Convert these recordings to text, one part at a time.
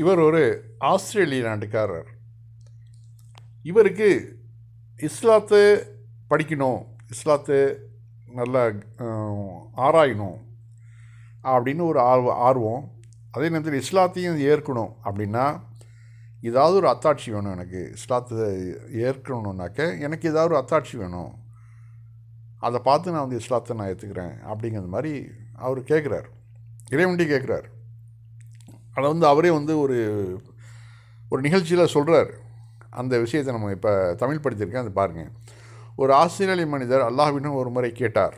இவர் ஒரு ஆஸ்திரேலிய நாட்டுக்காரர். இவருக்கு இஸ்லாத்தை படிக்கணும் இஸ்லாத்தை நல்லா ஆராயணும் அப்படின்னு ஒரு ஆர்வ ஆர்வம். அதே நேரத்தில் இஸ்லாத்தையும் ஏற்கணும் அப்படின்னா ஏதாவது ஒரு அத்தாட்சி வேணும் எனக்கு. இஸ்லாத்தை ஏற்கணுன்னாக்க எனக்கு ஏதாவது ஒரு அத்தாட்சி வேணும். அதை பார்த்து நான் வந்து இஸ்லாத்தை நான் ஏற்றுக்கிறேன் அப்படிங்கிறது மாதிரி அவர் கேட்குறார் இறைவண்டி கேட்குறாரு அதை வந்து அவரே வந்து ஒரு ஒரு நிகழ்ச்சியில் சொல்கிறார் அந்த விஷயத்தை நம்ம இப்போ தமிழ் படித்திருக்கேன் அதை பாருங்கள் ஒரு ஆஸ்திரேலிய மனிதர் அல்லாஹ்விடம் ஒரு முறை கேட்டார்.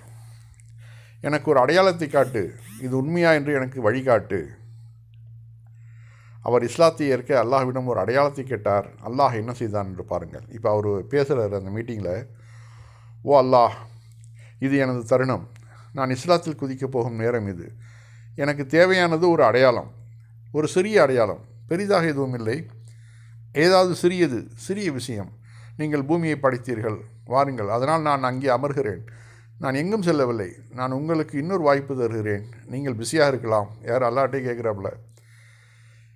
எனக்கு ஒரு அடையாளத்தை காட்டு. இது உண்மையா என்று எனக்கு வழிகாட்டு. அவர் இஸ்லாத்தை ஏற்க அல்லாஹ்விடம் ஒரு அடையாளத்தை கேட்டார். அல்லாஹ் என்ன செய்தான் என்று பாருங்கள். இப்போ அவர் பேசுகிறார் அந்த மீட்டிங்கில் ஓ அல்லாஹ் இது எனது தருணம். நான் இஸ்லாத்தில் குதிக்கப் போகும் நேரம் இது. எனக்கு தேவையானது ஒரு அடையாளம். ஒரு சிறிய அடையாளம். பெரிதாக எதுவும் இல்லை. ஏதாவது சிறியது சிறிய விஷயம். நீங்கள் பூமியை படைத்தீர்கள். வாருங்கள் அதனால் நான் அங்கே அமர்கிறேன். நான் எங்கும் செல்லவில்லை. நான் உங்களுக்கு இன்னொரு வாய்ப்பு தருகிறேன். நீங்கள் பிஸியாக இருக்கலாம். யார் அல்லாட்டே கேட்குறாப்புல.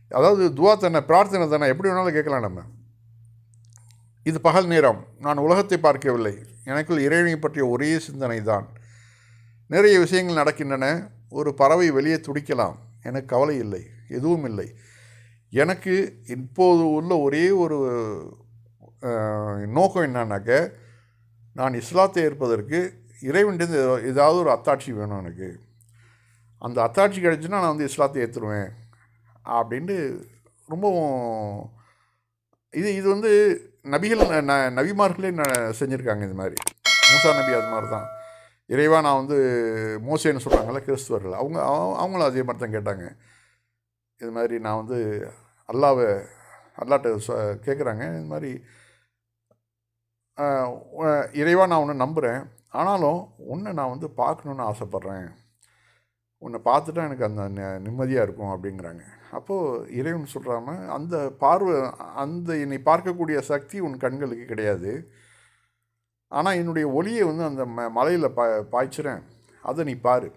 அதாவது துவா தானே பிரார்த்தனை தானே எப்படி வேணாலும் கேட்கலாம் நம்ம. இது பகல் நேரம். நான் உலகத்தை பார்க்கவில்லை. எனக்குள் இறைவனை பற்றிய ஒரே சிந்தனை தான். நிறைய விஷயங்கள் நடக்கின்றன. ஒரு பறவை வெளியே துடிக்கலாம். எனக்கு கவலை இல்லை. எதுவும் இல்லை எனக்கு இப்போது உள்ள ஒரே ஒரு நோக்கம் என்னன்னாக்க நான் இஸ்லாத்தை ஏற்பதற்கு இறைவன்ட்டு ஏதாவது ஒரு அத்தாட்சி வேணும் எனக்கு. அந்த அத்தாட்சி கிடச்சுன்னா நான் வந்து இஸ்லாத்தை ஏற்றுருவேன் அப்படின்ட்டு ரொம்பவும் இது இது வந்து நபிகள் ந நபிமார்களே செஞ்சுருக்காங்க இது மாதிரி. மூசா நபி அது மாதிரி தான் இறைவா நான் வந்து மோசேன்னு சொல்கிறாங்கல்ல கிறிஸ்துவர்கள். அவங்க அவங்களும் அதே மாதிரி தான் கேட்டாங்க. இது மாதிரி நான் வந்து அல்லாவை அல்லாட்ட கேட்குறாங்க இது மாதிரி இறைவாக நான் ஒன்று நம்புகிறேன் ஆனாலும் உன்னை நான் வந்து பார்க்கணுன்னு ஆசைப்பட்றேன். உன்னை பார்த்துட்டா எனக்கு அந்த நிம்மதியாக இருக்கும் அப்படிங்கிறாங்க. அப்போது இறைவன் சொல்கிறாம அந்த பார்வை அந்த என்னை பார்க்கக்கூடிய சக்தி உன் கண்களுக்கு கிடையாது. ஆனால் என்னுடைய ஒளியை வந்து அந்த ம மலையில் பா பாய்ச்சிறேன். அதை நீ பாரு.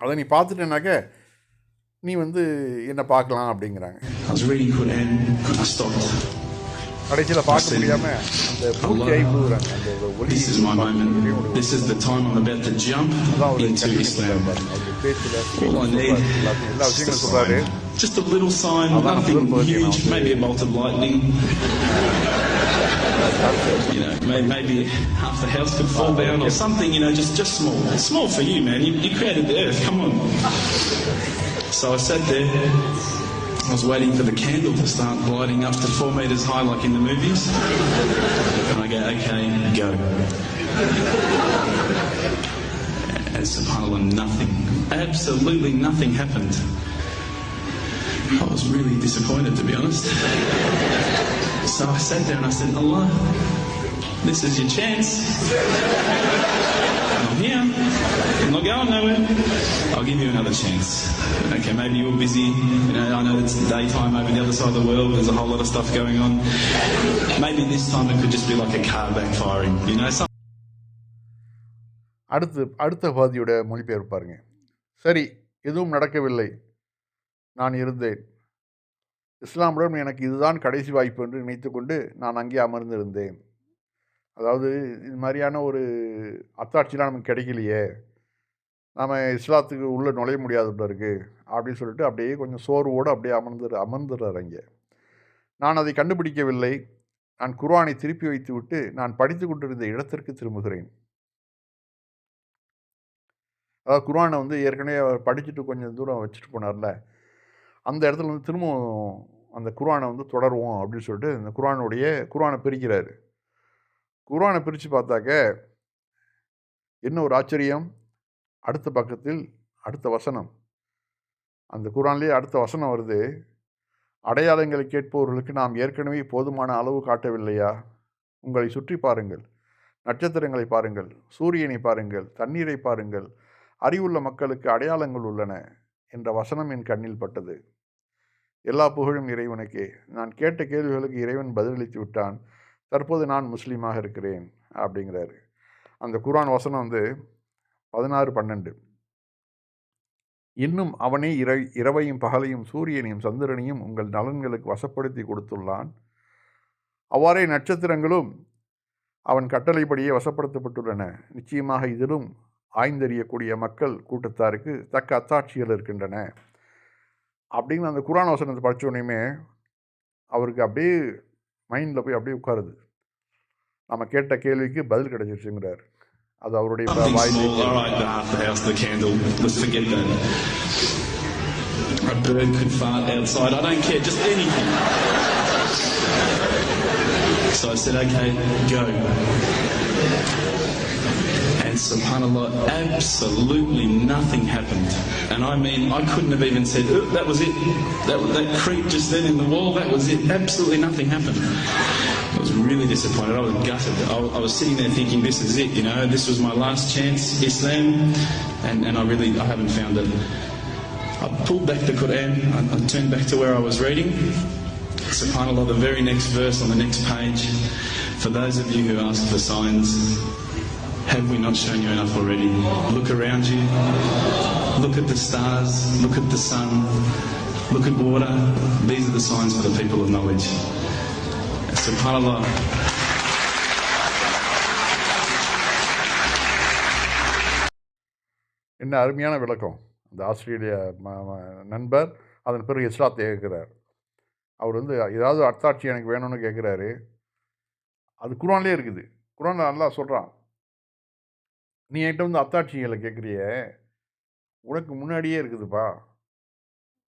அதை நீ பார்த்துட்டேனாக்க நீ வந்து என்னை பார்க்கலாம் அப்படிங்கிறாங்க I was reading Quran and I stopped. கடைசியில் பார்க்க முடியாமல் அந்த பூர்த்தி ஆகி போகிறாங்க அந்த ஒளி This is my moment. This is the time I'm about to jump அதான் அவர் into Islam. அவருடைய பேச்சில் All I need எல்லாத்தையும் எல்லா is just a விஷயங்களும் சொல்கிறாரு sign. Just a little sign, Alan nothing Silver, you huge, know. maybe a bolt of lightning. You know, may- maybe half the house could fall down or something, you know, just, just small. Small for you, man. You, you created the earth, come on. So I sat there. I was waiting for the candle to start gliding up to four meters high like in the movies. And I go, okay, go. And subhanAllah, nothing, absolutely nothing happened. I was really disappointed to be honest. So I sat there and I said, Allah, this is your chance. I'm here. I'm not going nowhere. I'll give you another chance. Okay, maybe you're busy. You know, I know it's daytime over the other side of the world. There's a whole lot of stuff going on. Maybe this time it could just be like a car backfiring. You know, some அடுத்து அடுத்த பாதியோட மொழிபெயர்ப்பு பாருங்க சரி எதுவும் நடக்கவில்லை நான் இருந்தேன் இஸ்லாமுடன் எனக்கு இதுதான் கடைசி வாய்ப்பு என்று நினைத்து கொண்டு நான் அங்கே அமர்ந்திருந்தேன் அதாவது இது மாதிரியான ஒரு அத்தாட்சிலாம் நமக்கு கிடைக்கலையே. நாம் இஸ்லாத்துக்கு உள்ளே நுழைய முடியாது இருக்குது அப்படின்னு சொல்லிட்டு அப்படியே கொஞ்சம் சோர்வோடு அப்படியே அமர்ந்துரு அமர்ந்துடுறார் நான் அதை கண்டுபிடிக்கவில்லை. நான் குர்ஆனை திருப்பி வைத்துவிட்டு நான் படித்து கொண்டிருந்த இடத்திற்கு திரும்புகிறேன். அதாவது குர்ஆனை வந்து ஏற்கனவே அவர் படிச்சுட்டு கொஞ்சம் தூரம் வச்சுட்டு போனார்ல. அந்த இடத்துல வந்து திரும்பவும் அந்த குர்ஆனை வந்து தொடருவோம் அப்படின்னு சொல்லிட்டு இந்த குர்ஆனுடைய குர்ஆனை பிரிக்கிறாரு. குரானை பிரித்து பார்த்தாக்க என்ன ஒரு ஆச்சரியம்? அடுத்த பக்கத்தில் அடுத்த வசனம். அந்த குரான்லேயே அடுத்த வசனம் வருது. அடையாளங்களை கேட்பவர்களுக்கு நாம் ஏற்கனவே போதுமான அளவு காட்டவில்லையா? உங்களை சுற்றி பாருங்கள். நட்சத்திரங்களை பாருங்கள். சூரியனை பாருங்கள். தண்ணீரை பாருங்கள். அறிவுள்ள மக்களுக்கு அடையாளங்கள் உள்ளன என்ற வசனம் என் கண்ணில் பட்டது. எல்லா புகழும் இறைவனுக்கே. நான் கேட்ட கேள்விகளுக்கு இறைவன் பதிலளித்து விட்டான். தற்போது நான் முஸ்லீமாக இருக்கிறேன் அப்படிங்கிறாரு. அந்த குரான் வசனம் வந்து பதினாறு பன்னெண்டு. இன்னும் அவனே இரை இரவையும் பகலையும் சூரியனையும் சந்திரனையும் உங்கள் நலன்களுக்கு வசப்படுத்தி கொடுத்துள்ளான். அவ்வாறே நட்சத்திரங்களும் அவன் கட்டளைப்படியே வசப்படுத்தப்பட்டுள்ளன. நிச்சயமாக இதிலும் ஆய்ந்தறியக்கூடிய மக்கள் கூட்டத்தாருக்கு தக்க அத்தாட்சிகள் இருக்கின்றன. அப்படின்னு அந்த குரான் வசனத்தை படித்த உடனேயுமே அவருக்கு அப்படியே மைண்டில் போய் அப்படியே உட்காருது நம்ம கேட்ட கேள்விக்கு பதில் கிடைச்சிருச்சுங்கிறார் அது அவருடைய ப- Something வாயிலே small, all right, the half the house, the candle, let's forget that. A bird could fart outside, I don't care, just anything. So I said, okay, go. And subhanAllah, absolutely nothing happened. And I mean, I couldn't have even said, "Oh, that was it. That, that creep just then in the wall, that was it. Absolutely nothing happened. I was really disappointed. I was gutted. I, I was sitting there thinking, this is it, you know, this was my last chance, Islam, and, and I really, I haven't found it. I pulled back the Quran, I, I turned back to where I was reading. SubhanAllah, the very next verse on the next page. For those of you who ask for signs, have we not shown you enough already? Look around you. Look at the stars. Look at the sun. Look at water. These are the signs for the people of knowledge. SubhanAllah. என்ன அருமையான விளக்கம் அந்த ஆஸ்திரேலிய நண்பர் அதன் பிறகு இஸ்லாத்தை கேட்குறார் அவர் வந்து ஏதாவது அர்த்தாட்சி எனக்கு வேணும்னு கேட்குறாரு அது குரான்லேயே இருக்குது குரான் நல்லா சொல்கிறான் நீ என்கிட்ட வந்து அத்தாட்சிகளை கேட்குறிய உனக்கு முன்னாடியே இருக்குதுப்பா.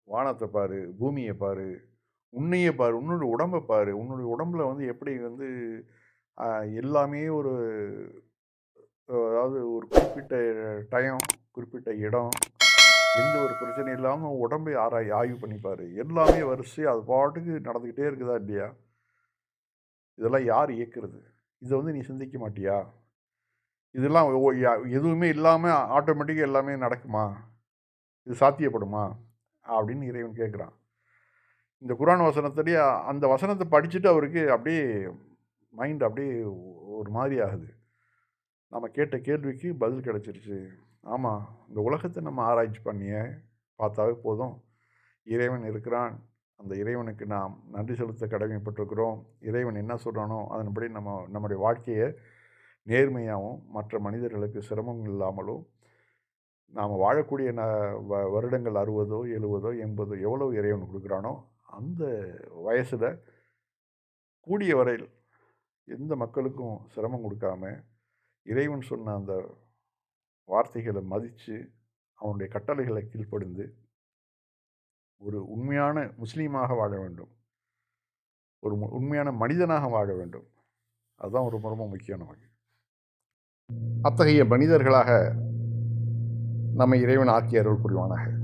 வானத்தை பாரு பூமியை பாரு உன்னையே பாரு உன்னோட உடம்பை பாரு. உன்னுடைய உடம்புல வந்து எப்படி வந்து எல்லாமே ஒரு அதாவது ஒரு குறிப்பிட்ட டைம் குறிப்பிட்ட இடம் எந்த ஒரு பிரச்சனையும் இல்லாமல் உடம்பை ஆராய் ஆய்வு பண்ணிப்பார். எல்லாமே வரிசை அது பாட்டுக்கு நடந்துக்கிட்டே இருக்குதா இல்லையா? இதெல்லாம் யார் இயக்குறது? இதை வந்து நீ சிந்திக்க மாட்டியா? இதெல்லாம் எதுவுமே இல்லாமல் ஆட்டோமேட்டிக்காக எல்லாமே நடக்குமா? இது சாத்தியப்படுமா? அப்படின்னு இறைவன் கேட்குறான். இந்த குரான் வசனத்துலேயே அந்த வசனத்தை படிச்சுட்டு அவருக்கு அப்படியே மைண்ட் அப்படியே ஒரு மாதிரி ஆகுது. நம்ம கேட்ட கேள்விக்கு பதில் கிடச்சிருச்சு. ஆமாம் இந்த உலகத்தை நம்ம ஆராய்ச்சி பண்ணிய பார்த்தாவே போதும். இறைவன் இருக்கிறான். அந்த இறைவனுக்கு நாம் நன்றி செலுத்த கடமைப்பட்டிருக்கிறோம். இறைவன் என்ன சொல்கிறானோ அதன்படி நம்ம நம்முடைய வாழ்க்கையை நேர்மையாகவும் மற்ற மனிதர்களுக்கு சிரமம் இல்லாமலும் நாம் வாழக்கூடிய ந வ வருடங்கள் அறுபதோ எழுபதோ எண்பதோ எவ்வளோ இறைவன் கொடுக்குறானோ அந்த வயசில் கூடிய வரையில் எந்த மக்களுக்கும் சிரமம் கொடுக்காம இறைவன் சொன்ன அந்த வார்த்தைகளை மதித்து அவனுடைய கட்டளைகளை கீழ்ப்படிந்து ஒரு உண்மையான முஸ்லீமாக வாழ வேண்டும். ஒரு உண்மையான மனிதனாக வாழ வேண்டும். அதுதான் ரொம்ப ரொம்ப முக்கியம் நமக்கு. அத்தகைய மனிதர்களாக நம்மை இறைவன் ஆக்கி அருள் புரிவானாக.